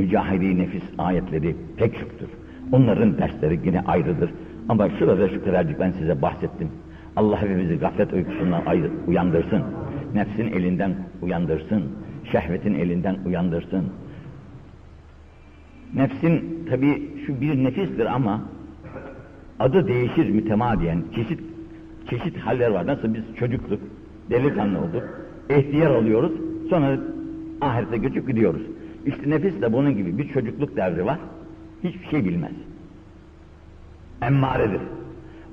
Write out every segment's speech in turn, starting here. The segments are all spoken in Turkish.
mücahidi nefis ayetleri pek çoktur. Onların dersleri yine ayrıdır. Ama şurada şu kadarcık ben size bahsettim. Allah hepimizi gaflet uykusundan uyandırsın. Nefsin elinden uyandırsın. Şehvetin elinden uyandırsın. Nefsin tabi şu bir nefistir ama adı değişir mütemadiyen. Çeşit çeşit haller var. Nasıl biz çocukluk, delikanlı olduk, ihtiyar oluyoruz, sonra ahirete göçüp gidiyoruz. İşte nefis de bunun gibi bir çocukluk devri var. Hiçbir şey bilmez. Emmaredir.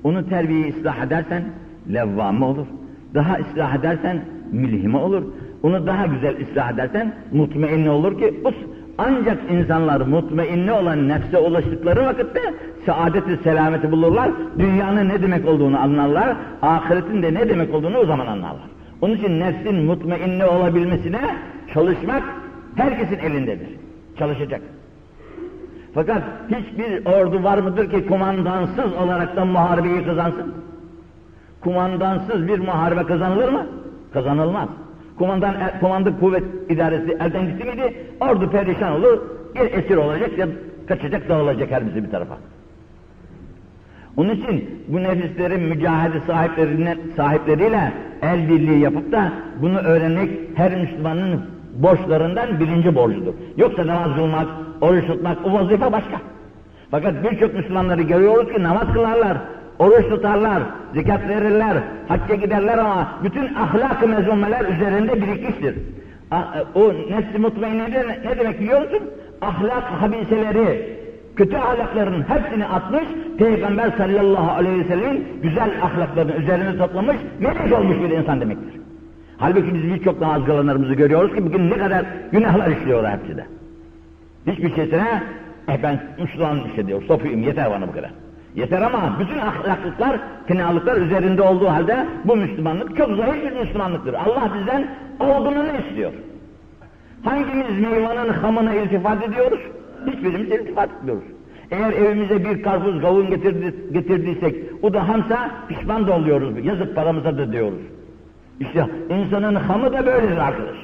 Onu terbiye ıslah edersen levvame olur. Daha ıslah edersen mülhime olur. Onu daha güzel ıslah edersen mutmainne olur ki bu ancak insanlar mutmainne olan nefse ulaştıkları vakitte saadeti selameti bulurlar. Dünyanın ne demek olduğunu anlarlar. Ahiretin de ne demek olduğunu o zaman anlarlar. Onun için nefsin mutmainne olabilmesine çalışmak herkesin elindedir. Çalışacak. Fakat hiçbir ordu var mıdır ki kumandansız olaraktan muharebeyi kazansın? Kumandansız bir muharebe kazanılır mı? Kazanılmaz. Kumandan, e, kumandı kuvvet idaresi elden gitti miydi, ordu perişan olur, bir esir olacak ya kaçacak dağılacak her birisi bir tarafa. Onun için bu nefislerin mücahede sahiplerine, sahipleriyle el birliği yapıp da bunu öğrenmek her Müslümanın borçlarından birinci borcudur. Yoksa namaz kılmak, oruç tutmak, o vazife başka. Fakat birçok Müslümanları görüyoruz ki namaz kılarlar, oruç tutarlar, zekat verirler, hacca giderler ama bütün ahlak-ı mezmumeler üzerinde birikmiştir. O nefsi mutmainne ne demek biliyor musun? Ahlak habiseleri, kötü ahlakların hepsini atmış, Peygamber sallallahu aleyhi ve sellem'in güzel ahlaklarını üzerine toplamış, melek olmuş bir insan demektir. Halbuki biz birçok namaz kılanlarımızı görüyoruz ki bugün ne kadar günahlar işliyorlar hepsi de. Hiçbir şeysine, eh ben Müslümanım işte diyor, sofuyum yeter bana bu kadar. Yeter ama bütün ahlaklıklar, fenalıklar üzerinde olduğu halde bu Müslümanlık çok zayıf bir Müslümanlıktır. Allah bizden olduğunu istiyor. Hangimiz meyvanın hamına iltifat ediyoruz? Hiçbirimiz iltifat etmiyoruz. Eğer evimize bir karpuz kavun getirdi, getirdiysek, o da hamsa pişman da oluyoruz. Yazık paramıza da diyoruz. İşte insanın hamı da böyledir arkadaş.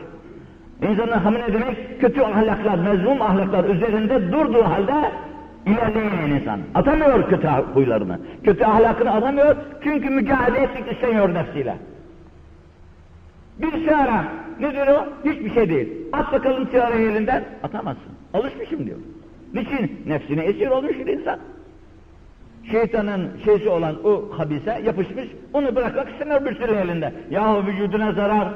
İnsanın hamı ne demek? Kötü ahlaklar, mezmum ahlaklar üzerinde durduğu halde ilerleyen insan. Atamıyor kötü huylarını. Kötü ahlakını atamıyor çünkü mücadele etmek istemiyor nefsiyle. Bir sigara, nedir o? Hiçbir şey değil. At bakalım sigarayı elinden, atamazsın. Alışmışım diyor. Niçin? Nefsine esir olmuş bir insan. Şeytanın şeysi olan o habise yapışmış, onu bırakmak istemiyor bir sürü elinde. Yahu vücuduna zarar,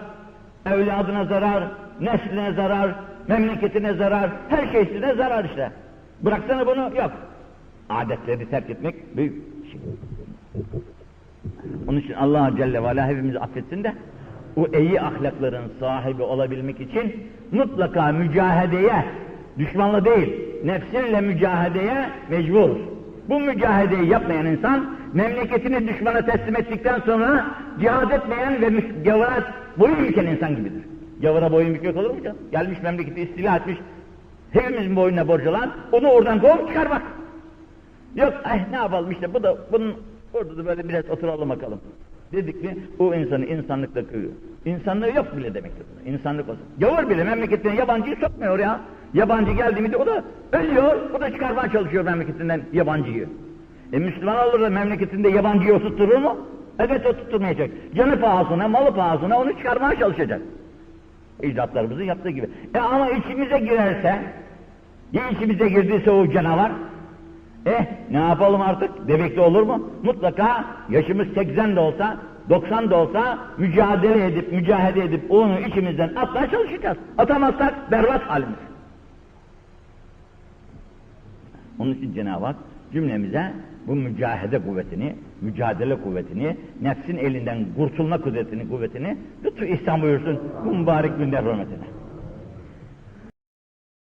evladına zarar, nesline zarar, memleketine zarar, her şeysine zarar işte. Bıraksana bunu, yok. Adetleri terk etmek büyük şey. Onun için Allah Celle ve Ala hepimizi affetsin de o iyi ahlakların sahibi olabilmek için mutlaka mücahedeye, düşmanla değil, nefsinle mücahedeye mecburuz. Bu mücahedeyi yapmayan insan, memleketini düşmana teslim ettikten sonra cihad etmeyen ve gavura boyun büken insan gibidir. Gavura boyun bükmek olur mu canım? Gelmiş memleketi istila etmiş, hepimizin boynuna borcu olan, onu oradan kovup çıkarmak. Yok, eh ne yapalım işte bu da, bunun, orada da böyle biraz oturalım bakalım. Dedik mi, o insanı insanlıkla kıyıyor. İnsanlığı yok bile demektir. İnsanlık olsun. Gavur bile memleketine yabancıyı sokmuyor ya. Yabancı geldi mi de o da ölüyor, o da çıkarmaya çalışıyor memleketinden yabancıyı. E Müslüman olur da memleketinde yabancıyı oturtturur mu? Evet oturtturmayacak. Canı pahasına, malı pahasına onu çıkarmaya çalışacak. İcdatlarımızın yaptığı gibi. E ama içimize girerse, ya içimize girdiyse o canavar, eh ne yapalım artık demekli olur mu? Mutlaka yaşımız 80 de olsa, 90 da olsa mücadele edip, mücadele edip onu içimizden atmaya çalışacağız. Atamazsak berbat halimiz. Onun için Cenab-ı Hak cümlemize bu mücahede kuvvetini, mücadele kuvvetini, nefsin elinden kurtulma kudretini, kuvvetini lütfu ihsan buyursun bu mübarek günler hürmetine.